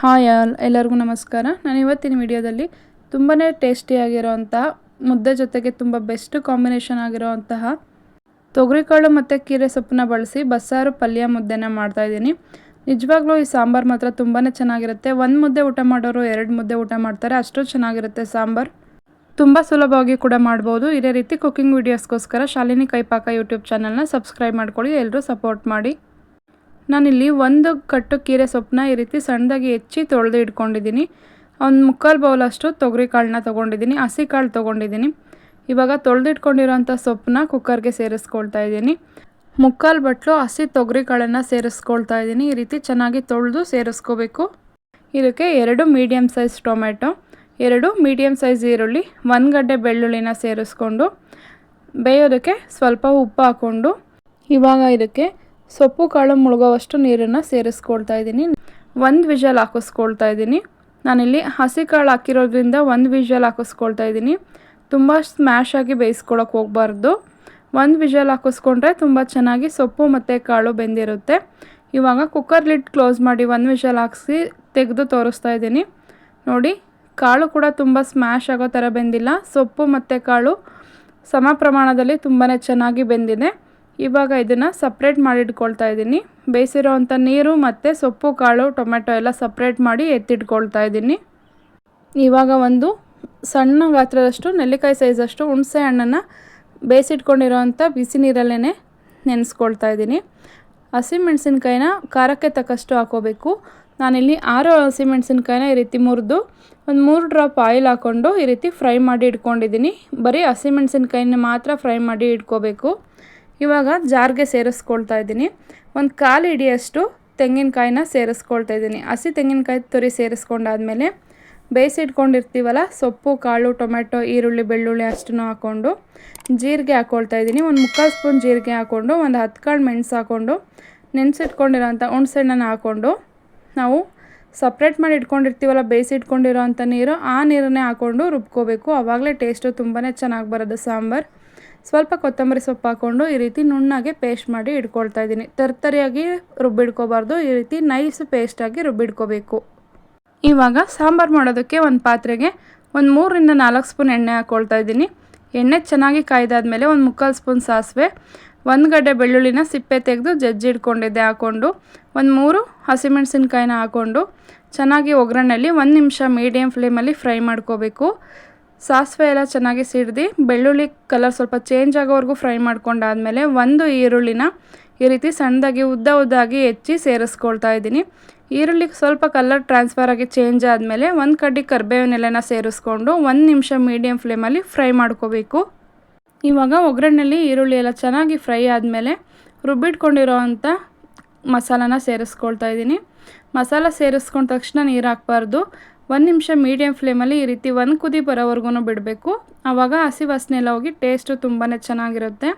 Hi ಎಲ್ಲರಿಗೂ ನಮಸ್ಕಾರ. ನಾನು ಇವತ್ತಿನ ವಿಡಿಯೋದಲ್ಲಿ ತುಂಬಾ ಟೇಸ್ಟಿಯಾಗಿರೋವಂತಹ ಮುದ್ದೆ ಜೊತೆಗೆ ತುಂಬ ಬೆಸ್ಟ್ ಕಾಂಬಿನೇಷನ್ ಆಗಿರೋವಂತಹ ತೊಗರಿಕಾಳು ಮತ್ತು ಕೀರೆ ಸೊಪ್ಪನ್ನ ಬಳಸಿ ಬಸ್ಸಾರು ಪಲ್ಯ ಮುದ್ದೆನ ಮಾಡ್ತಾಯಿದ್ದೀನಿ ನಿಜವಾಗ್ಲೂ ಈ ಸಾಂಬಾರು ಮಾತ್ರ ತುಂಬಾ ಚೆನ್ನಾಗಿರುತ್ತೆ. ಒಂದು ಮುದ್ದೆ ಊಟ ಮಾಡೋರು ಎರಡು ಮುದ್ದೆ ಊಟ ಮಾಡ್ತಾರೆ. ಅಷ್ಟು ಚೆನ್ನಾಗಿರುತ್ತೆ ಸಾಂಬಾರು. ತುಂಬ ಸುಲಭವಾಗಿ ಕೂಡ ಮಾಡ್ಬೋದು. ಇದೇ ರೀತಿ ಕುಕ್ಕಿಂಗ್ ವೀಡಿಯೋಸ್ಗೋಸ್ಕರ ಶಾಲಿನಿ ಕೈಪಾಕ ಯೂಟ್ಯೂಬ್ ಚಾನಲ್ನ ಸಬ್ಸ್ಕ್ರೈಬ್ ಮಾಡ್ಕೊಳ್ಳಿ. ಎಲ್ಲರೂ ಸಪೋರ್ಟ್ ಮಾಡಿ. ನಾನಿಲ್ಲಿ ಒಂದು ಕಟ್ಟು ಕೀರೆ ಸೊಪ್ಪನ್ನ ಈ ರೀತಿ ಸಣ್ಣದಾಗಿ ಹೆಚ್ಚಿ ತೊಳೆದು ಇಟ್ಕೊಂಡಿದ್ದೀನಿ. ಒಂದು ಮುಕ್ಕಾಲು ಬೌಲಷ್ಟು ತೊಗರಿ ಕಾಳನ್ನ ತೊಗೊಂಡಿದ್ದೀನಿ, ಹಸಿ ಕಾಳು ತೊಗೊಂಡಿದ್ದೀನಿ. ಇವಾಗ ತೊಳೆದಿಟ್ಕೊಂಡಿರೋಂಥ ಸೊಪ್ಪನ್ನ ಕುಕ್ಕರ್ಗೆ ಸೇರಿಸ್ಕೊಳ್ತಾ ಇದ್ದೀನಿ. ಮುಕ್ಕಾಲು ಬಟ್ಲು ಹಸಿ ತೊಗರಿ ಕಾಳನ್ನು ಸೇರಿಸ್ಕೊಳ್ತಾ ಇದ್ದೀನಿ. ಈ ರೀತಿ ಚೆನ್ನಾಗಿ ತೊಳೆದು ಸೇರಿಸ್ಕೋಬೇಕು. ಇದಕ್ಕೆ ಎರಡು ಮೀಡಿಯಮ್ ಸೈಜ್ ಟೊಮೆಟೊ ಎರಡು ಮೀಡಿಯಮ್ ಸೈಜ್ ಈರುಳ್ಳಿ, ಒಂದು ಗಡ್ಡೆ ಬೆಳ್ಳುಳ್ಳಿನ ಸೇರಿಸ್ಕೊಂಡು ಬೇಯೋದಕ್ಕೆ ಸ್ವಲ್ಪ ಉಪ್ಪು ಹಾಕ್ಕೊಂಡು ಇವಾಗ ಇದಕ್ಕೆ ಸೊಪ್ಪು, ಕಾಳು ಮುಳುಗೋವಷ್ಟು ನೀರನ್ನು ಸೇರಿಸ್ಕೊಳ್ತಾ ಇದ್ದೀನಿ. ಒಂದು ವಿಷಲ್ ಹಾಕಿಸ್ಕೊಳ್ತಾ ಇದ್ದೀನಿ. ನಾನಿಲ್ಲಿ ಹಸಿ ಕಾಳು ಹಾಕಿರೋದ್ರಿಂದ ಒಂದು ವಿಷಲ್ ಹಾಕಿಸ್ಕೊಳ್ತಾ ಇದ್ದೀನಿ. ತುಂಬ ಸ್ಮ್ಯಾಶ್ ಆಗಿ ಬೇಯಿಸ್ಕೊಳಕ್ಕೆ ಹೋಗಬಾರ್ದು. ಒಂದು ವಿಷಲ್ ಹಾಕಿಸ್ಕೊಂಡ್ರೆ ತುಂಬ ಚೆನ್ನಾಗಿ ಸೊಪ್ಪು ಮತ್ತು ಕಾಳು ಬೆಂದಿರುತ್ತೆ. ಇವಾಗ ಕುಕ್ಕರ್ ಲಿಡ್ ಕ್ಲೋಸ್ ಮಾಡಿ ಒಂದು ವಿಷಲ್ ಹಾಕಿಸಿ ತೆಗೆದು ತೋರಿಸ್ತಾ ಇದ್ದೀನಿ. ನೋಡಿ, ಕಾಳು ಕೂಡ ತುಂಬ ಸ್ಮ್ಯಾಶ್ ಆಗೋ ಥರ ಬೆಂದಿಲ್ಲ. ಸೊಪ್ಪು ಮತ್ತು ಕಾಳು ಸಮ ಪ್ರಮಾಣದಲ್ಲಿ ತುಂಬಾ ಚೆನ್ನಾಗಿ ಬೆಂದಿದೆ. ಇವಾಗ ಇದನ್ನು ಸಪ್ರೇಟ್ ಮಾಡಿ ಇಟ್ಕೊಳ್ತಾ ಇದ್ದೀನಿ. ಬೇಯಿಸಿರೋ ಅಂಥ ನೀರು ಮತ್ತು ಸೊಪ್ಪು, ಕಾಳು ಟೊಮೆಟೊ ಎಲ್ಲ ಸಪ್ರೇಟ್ ಮಾಡಿ ಎತ್ತಿಟ್ಕೊಳ್ತಾ ಇದ್ದೀನಿ. ಇವಾಗ ಒಂದು ಸಣ್ಣ ಗಾತ್ರದಷ್ಟು, ನೆಲ್ಲಿಕಾಯಿ ಸೈಜಷ್ಟು ಹುಣಸೆ ಹಣ್ಣನ್ನು ಬೇಯಿಸಿಟ್ಕೊಂಡಿರೋವಂಥ ಬಿಸಿ ನೀರಲ್ಲೇ ನೆನೆಸ್ಕೊಳ್ತಾ ಇದ್ದೀನಿ. ಹಸಿಮೆಣಸಿನ್ಕಾಯಿನ ಖಾರಕ್ಕೆ ತಕ್ಕಷ್ಟು ಹಾಕೋಬೇಕು. ನಾನಿಲ್ಲಿ ಆರು ಹಸಿಮೆಣಸಿನ್ಕಾಯಿನ ಈ ರೀತಿ ಮುರಿದು ಒಂದು ಮೂರು ಡ್ರಾಪ್ ಆಯಿಲ್ ಹಾಕ್ಕೊಂಡು ಈ ರೀತಿ ಫ್ರೈ ಮಾಡಿ ಇಟ್ಕೊಂಡಿದ್ದೀನಿ. ಬರೀ ಹಸಿಮೆಣಸಿನ್ಕಾಯಿನ ಮಾತ್ರ ಫ್ರೈ ಮಾಡಿ ಇಟ್ಕೋಬೇಕು. ಇವಾಗ ಜಾರ್ಗೆ ಸೇರಿಸ್ಕೊಳ್ತಾ ಇದ್ದೀನಿ. ಒಂದು ಕಾಲು ಹಿಡಿಯಷ್ಟು ತೆಂಗಿನಕಾಯಿನ ಸೇರಿಸ್ಕೊಳ್ತಾ ಇದ್ದೀನಿ. ಹಸಿ ತೆಂಗಿನಕಾಯಿ ತುರಿ ಸೇರಿಸ್ಕೊಂಡಾದ್ಮೇಲೆ ಬೇಯಿಸಿಟ್ಕೊಂಡಿರ್ತೀವಲ್ಲ ಸೊಪ್ಪು, ಕಾಳು ಟೊಮೆಟೊ ಈರುಳ್ಳಿ, ಬೆಳ್ಳುಳ್ಳಿ ಅಷ್ಟನ್ನು ಹಾಕ್ಕೊಂಡು ಜೀರಿಗೆ ಹಾಕ್ಕೊಳ್ತಾ ಇದ್ದೀನಿ. ಒಂದು ಮುಕ್ಕಾಲು ಸ್ಪೂನ್ ಜೀರಿಗೆ ಹಾಕ್ಕೊಂಡು ಒಂದು ಹತ್ತು ಕಾಳು ಮೆಣಸು ಹಾಕ್ಕೊಂಡು ನೆನೆಸಿಟ್ಕೊಂಡಿರೋಂಥ ಹುಣ್ಸೆಹಣ್ಣನ್ನು ಹಾಕ್ಕೊಂಡು ನಾವು ಸಪ್ರೇಟ್ ಮಾಡಿ ಇಟ್ಕೊಂಡಿರ್ತೀವಲ್ಲ ಬೇಯಿಸಿಟ್ಕೊಂಡಿರೋ ಅಂಥ ನೀರು, ಆ ನೀರನ್ನೇ ಹಾಕ್ಕೊಂಡು ರುಬ್ಕೋಬೇಕು. ಆವಾಗಲೇ ಟೇಸ್ಟು ತುಂಬಾ ಚೆನ್ನಾಗಿ ಬರೋದು ಸಾಂಬಾರು. ಸ್ವಲ್ಪ ಕೊತ್ತಂಬರಿ ಸೊಪ್ಪು ಹಾಕ್ಕೊಂಡು ಈ ರೀತಿ ನುಣ್ಣಗೆ ಪೇಸ್ಟ್ ಮಾಡಿ ಇಟ್ಕೊಳ್ತಾ ಇದ್ದೀನಿ. ತರ್ತರಿಯಾಗಿ ರುಬ್ಬಿಡ್ಕೋಬಾರ್ದು ಈ ರೀತಿ ನೈಸ್ ಪೇಸ್ಟಾಗಿ ರುಬ್ಬಿಡ್ಕೋಬೇಕು ಇವಾಗ ಸಾಂಬಾರು ಮಾಡೋದಕ್ಕೆ ಒಂದು ಪಾತ್ರೆಗೆ ಒಂದು ಮೂರರಿಂದ ನಾಲ್ಕು ಸ್ಪೂನ್ ಎಣ್ಣೆ ಹಾಕ್ಕೊಳ್ತಾ ಇದ್ದೀನಿ. ಎಣ್ಣೆ ಚೆನ್ನಾಗಿ ಕಾಯ್ದಾದ್ಮೇಲೆ ಒಂದು ಮುಕ್ಕಾಲು ಸ್ಪೂನ್ ಸಾಸಿವೆ, ಒಂದು ಗಡ್ಡೆ ಬೆಳ್ಳುಳ್ಳಿನ ಸಿಪ್ಪೆ ತೆಗೆದು ಜಜ್ಜಿ ಇಟ್ಕೊಂಡಿದ್ದೆ ಹಾಕ್ಕೊಂಡು ಒಂದು ಮೂರು ಹಸಿಮೆಣಸಿನ್ಕಾಯಿನ ಹಾಕ್ಕೊಂಡು ಚೆನ್ನಾಗಿ ಒಗ್ಗರಣೆಯಲ್ಲಿ ಒಂದು ನಿಮಿಷ ಮೀಡಿಯಮ್ ಫ್ಲೇಮಲ್ಲಿ ಫ್ರೈ ಮಾಡ್ಕೋಬೇಕು. ಸಾಸಿವೆ ಎಲ್ಲ ಚೆನ್ನಾಗಿ ಸಿಡ್ದು, ಬೆಳ್ಳುಳ್ಳಿ ಕಲರ್ ಸ್ವಲ್ಪ ಚೇಂಜ್ ಆಗೋವರೆಗೂ ಫ್ರೈ ಮಾಡ್ಕೊಂಡಾದಮೇಲೆ ಒಂದು ಈರುಳ್ಳಿನ ಈ ರೀತಿ ಸಣ್ಣದಾಗಿ ಉದ್ದ ಉದ್ದಾಗಿ ಹೆಚ್ಚಿ ಸೇರಿಸ್ಕೊಳ್ತಾ ಇದ್ದೀನಿ. ಈರುಳ್ಳಿ ಸ್ವಲ್ಪ ಕಲರ್ ಟ್ರಾನ್ಸ್ಫರ್ ಆಗಿ ಚೇಂಜ್ ಆದಮೇಲೆ ಒಂದು ಕಡ್ಡಿ ಕರ್ಬೇವಿನೆಲೆನ ಸೇರಿಸ್ಕೊಂಡು ಒಂದು ನಿಮಿಷ ಮೀಡಿಯಮ್ ಫ್ಲೇಮಲ್ಲಿ ಫ್ರೈ ಮಾಡ್ಕೋಬೇಕು. ಇವಾಗ ಒಗ್ಗರಣೆಯಲ್ಲಿ ಈರುಳ್ಳಿ ಎಲ್ಲ ಚೆನ್ನಾಗಿ ಫ್ರೈ ಆದಮೇಲೆ ರುಬ್ಬಿಟ್ಕೊಂಡಿರೋ ಅಂಥ ಮಸಾಲಾನ ಸೇರಿಸ್ಕೊಳ್ತಾ ಇದ್ದೀನಿ. ಮಸಾಲ ಸೇರಿಸ್ಕೊಂಡ ತಕ್ಷಣ ನೀರು ಹಾಕ್ಬಾರ್ದು. ಒಂದು ನಿಮಿಷ ಮೀಡಿಯಮ್ ಫ್ಲೇಮಲ್ಲಿ ಈ ರೀತಿ ಒಂದು ಕುದಿ ಬರೋವರೆಗೂ ಬಿಡಬೇಕು. ಆವಾಗ ಹಸಿ ವಾಸನೆ ಎಲ್ಲ ಹೋಗಿ ಟೇಸ್ಟು ತುಂಬಾ ಚೆನ್ನಾಗಿರುತ್ತೆ.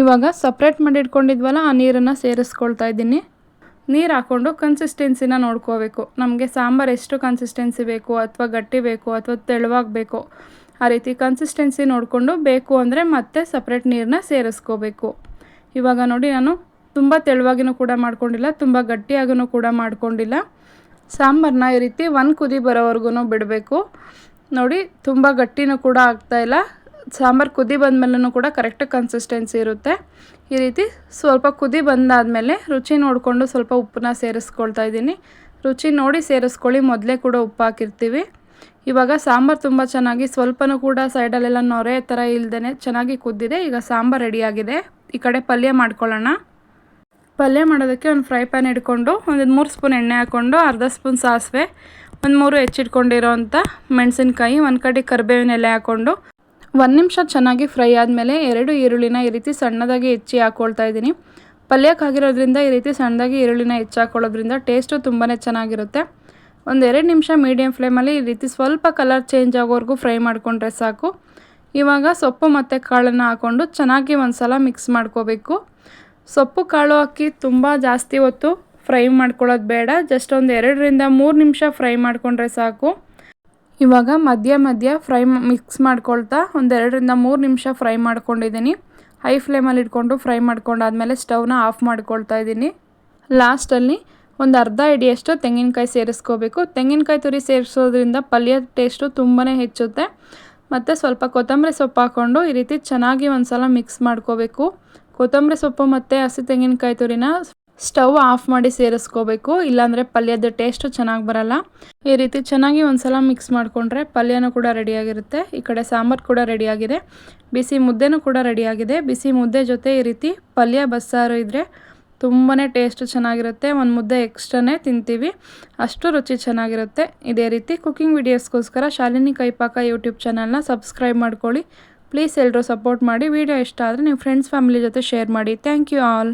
ಇವಾಗ ಸಪ್ರೇಟ್ ಮಾಡಿ ಇಟ್ಕೊಂಡಿದ್ವಲ್ಲ, ಆ ನೀರನ್ನು ಸೇರಿಸ್ಕೊಳ್ತಾ ಇದ್ದೀನಿ. ನೀರು ಹಾಕ್ಕೊಂಡು ಕನ್ಸಿಸ್ಟೆನ್ಸಿನ ನೋಡ್ಕೋಬೇಕು. ನಮಗೆ ಸಾಂಬಾರು ಎಷ್ಟು ಕನ್ಸಿಸ್ಟೆನ್ಸಿ ಬೇಕು, ಅಥವಾ ಗಟ್ಟಿ ಬೇಕು, ಅಥವಾ ತೆಳುವಾಗಬೇಕು, ಆ ರೀತಿ ಕನ್ಸಿಸ್ಟೆನ್ಸಿ ನೋಡಿಕೊಂಡು ಬೇಕು ಅಂದರೆ ಮತ್ತೆ ಸಪ್ರೇಟ್ ನೀರನ್ನ ಸೇರಿಸ್ಕೋಬೇಕು. ಇವಾಗ ನೋಡಿ ನಾನು ತುಂಬ ತೆಳುವಾಗಿನೂ ಕೂಡ ಮಾಡ್ಕೊಂಡಿಲ್ಲ, ತುಂಬ ಗಟ್ಟಿಯಾಗೂ ಕೂಡ ಮಾಡ್ಕೊಂಡಿಲ್ಲ. ಸಾಂಬಾರನ್ನ ಈ ರೀತಿ ಒಂದು ಕುದಿ ಬರೋವರೆಗೂ ಬಿಡಬೇಕು. ನೋಡಿ, ತುಂಬ ಗಟ್ಟಿನೂ ಕೂಡ ಆಗ್ತಾಯಿಲ್ಲ ಸಾಂಬಾರು ಕುದಿ ಬಂದಮೇಲೂ ಕೂಡ ಕರೆಕ್ಟ್ ಕನ್ಸಿಸ್ಟೆನ್ಸಿ ಇರುತ್ತೆ. ಈ ರೀತಿ ಸ್ವಲ್ಪ ಕುದಿ ಬಂದಾದಮೇಲೆ ರುಚಿ ನೋಡಿಕೊಂಡು ಸ್ವಲ್ಪ ಉಪ್ಪನ್ನ ಸೇರಿಸ್ಕೊಳ್ತಾ ಇದ್ದೀನಿ. ರುಚಿ ನೋಡಿ ಸೇರಿಸ್ಕೊಳ್ಳಿ, ಮೊದಲೇ ಕೂಡ ಉಪ್ಪು ಹಾಕಿರ್ತೀವಿ. ಇವಾಗ ಸಾಂಬಾರು ತುಂಬ ಚೆನ್ನಾಗಿ, ಸ್ವಲ್ಪನೂ ಕೂಡ ಸೈಡಲ್ಲೆಲ್ಲ ನೊರೆ ಥರ ಇಲ್ದೇ ಚೆನ್ನಾಗಿ ಕುದ್ದಿದೆ. ಈಗ ಸಾಂಬಾರು ರೆಡಿಯಾಗಿದೆ ಈ ಕಡೆ ಪಲ್ಯ ಮಾಡ್ಕೊಳ್ಳೋಣ. ಪಲ್ಯ ಮಾಡೋದಕ್ಕೆ ಒಂದು ಫ್ರೈ ಪ್ಯಾನ್ ಇಟ್ಕೊಂಡು ಒಂದು ಮೂರು ಸ್ಪೂನ್ ಎಣ್ಣೆ ಹಾಕ್ಕೊಂಡು ಅರ್ಧ ಸ್ಪೂನ್ ಸಾಸಿವೆ, ಒಂದು ಮೂರು ಹೆಚ್ಚಿಟ್ಕೊಂಡಿರೋ ಅಂಥ ಮೆಣಸಿನ್ಕಾಯಿ, ಒಂದು ಕಡೆ ಕರಿಬೇವಿನ ಎಲೆ ಹಾಕ್ಕೊಂಡು ಒಂದು ನಿಮಿಷ ಚೆನ್ನಾಗಿ ಫ್ರೈ ಆದಮೇಲೆ ಎರಡು ಈರುಳ್ಳಿನ ಈ ರೀತಿ ಸಣ್ಣದಾಗಿ ಹೆಚ್ಚಿ ಹಾಕ್ಕೊಳ್ತಾ ಇದ್ದೀನಿ. ಪಲ್ಯಕ್ಕೆ ಆಗಿರೋದ್ರಿಂದ ಈ ರೀತಿ ಸಣ್ಣದಾಗಿ ಈರುಳ್ಳಿನ ಹೆಚ್ಚು ಹಾಕ್ಕೊಳ್ಳೋದ್ರಿಂದ ಟೇಸ್ಟು ತುಂಬಾ ಚೆನ್ನಾಗಿರುತ್ತೆ. ಒಂದು ಎರಡು ನಿಮಿಷ ಮೀಡಿಯಮ್ ಫ್ಲೇಮಲ್ಲಿ ಈ ರೀತಿ ಸ್ವಲ್ಪ ಕಲರ್ ಚೇಂಜ್ ಆಗೋವರೆಗೂ ಫ್ರೈ ಮಾಡಿಕೊಂಡ್ರೆ ಸಾಕು. ಇವಾಗ ಸೊಪ್ಪು ಮತ್ತು ಕಾಳನ್ನು ಹಾಕ್ಕೊಂಡು ಚೆನ್ನಾಗಿ ಒಂದು ಸಲ ಮಿಕ್ಸ್ ಮಾಡ್ಕೋಬೇಕು. ಸೊಪ್ಪು ಕಾಳು ಅಕ್ಕಿ ತುಂಬ ಜಾಸ್ತಿ ಹೊತ್ತು ಫ್ರೈ ಮಾಡ್ಕೊಳ್ಳೋದು ಬೇಡ. ಜಸ್ಟ್ ಒಂದು ಎರಡರಿಂದ ಮೂರು ನಿಮಿಷ ಫ್ರೈ ಮಾಡಿಕೊಂಡ್ರೆ ಸಾಕು. ಇವಾಗ ಮಧ್ಯ ಮಧ್ಯ ಫ್ರೈ ಮಿಕ್ಸ್ ಮಾಡ್ಕೊಳ್ತಾ ಒಂದು ಎರಡರಿಂದ ಮೂರು ನಿಮಿಷ ಫ್ರೈ ಮಾಡ್ಕೊಂಡಿದ್ದೀನಿ. ಹೈ ಫ್ಲೇಮಲ್ಲಿ ಇಟ್ಕೊಂಡು ಫ್ರೈ ಮಾಡ್ಕೊಂಡಾದ್ಮೇಲೆ ಸ್ಟವ್ನ ಆಫ್ ಮಾಡ್ಕೊಳ್ತಾ ಇದ್ದೀನಿ. ಲಾಸ್ಟಲ್ಲಿ ಒಂದು ಅರ್ಧ ಇಡಿಯಷ್ಟು ತೆಂಗಿನಕಾಯಿ ಸೇರಿಸ್ಕೋಬೇಕು. ತೆಂಗಿನಕಾಯಿ ತುರಿ ಸೇರಿಸೋದ್ರಿಂದ ಪಲ್ಯ ಟೇಸ್ಟು ತುಂಬಾ ಹೆಚ್ಚುತ್ತೆ. ಮತ್ತು ಸ್ವಲ್ಪ ಕೊತ್ತಂಬರಿ ಸೊಪ್ಪು ಹಾಕ್ಕೊಂಡು ಈ ರೀತಿ ಚೆನ್ನಾಗಿ ಒಂದು ಸಲ ಮಿಕ್ಸ್ ಮಾಡ್ಕೋಬೇಕು. ಕೊತ್ತಂಬರಿ ಸೊಪ್ಪು ಮತ್ತು ಹಸಿ ತೆಂಗಿನಕಾಯಿ ತುರಿನ ಸ್ಟವ್ ಆಫ್ ಮಾಡಿ ಸೇರಿಸ್ಕೋಬೇಕು. ಇಲ್ಲಾಂದರೆ ಪಲ್ಯದ ಟೇಸ್ಟು ಚೆನ್ನಾಗಿ ಬರಲ್ಲ. ಈ ರೀತಿ ಚೆನ್ನಾಗಿ ಒಂದ್ಸಲ ಮಿಕ್ಸ್ ಮಾಡಿಕೊಂಡ್ರೆ ಪಲ್ಯನೂ ಕೂಡ ರೆಡಿಯಾಗಿರುತ್ತೆ. ಈ ಕಡೆ ಸಾಂಬಾರು ಕೂಡ ರೆಡಿಯಾಗಿದೆ. ಬಿಸಿ ಮುದ್ದೆನೂ ಕೂಡ ರೆಡಿಯಾಗಿದೆ. ಬಿಸಿ ಮುದ್ದೆ ಜೊತೆ ಈ ರೀತಿ ಪಲ್ಯ ಬಸ್ಸಾರು ಇದ್ದರೆ ತುಂಬಾ ಟೇಸ್ಟ್ ಚೆನ್ನಾಗಿರುತ್ತೆ. ಒಂದು ಮುದ್ದೆ ಎಕ್ಸ್ಟ್ರಾನೇ ತಿಂತೀವಿ. ಅಷ್ಟು ರುಚಿ ಚೆನ್ನಾಗಿರುತ್ತೆ. ಇದೇ ರೀತಿ ಕುಕ್ಕಿಂಗ್ ವೀಡಿಯೋಸ್ಗೋಸ್ಕರ ಶಾಲಿನಿ ಕೈಪಾಕ ಯೂಟ್ಯೂಬ್ ಚಾನಲ್ನ ಸಬ್ಸ್ಕ್ರೈಬ್ ಮಾಡ್ಕೊಳ್ಳಿ. ಪ್ಲೀಸ್ ಎಲ್ಲರೂ ಸಪೋರ್ಟ್ ಮಾಡಿ ವಿಡಿಯೋ ಇಷ್ಟ ಆದರೆ ನಿಮ್ಮ ಫ್ರೆಂಡ್ಸ್ ಫ್ಯಾಮಿಲಿ ಜೊತೆ ಶೇರ್ ಮಾಡಿ. Thank you all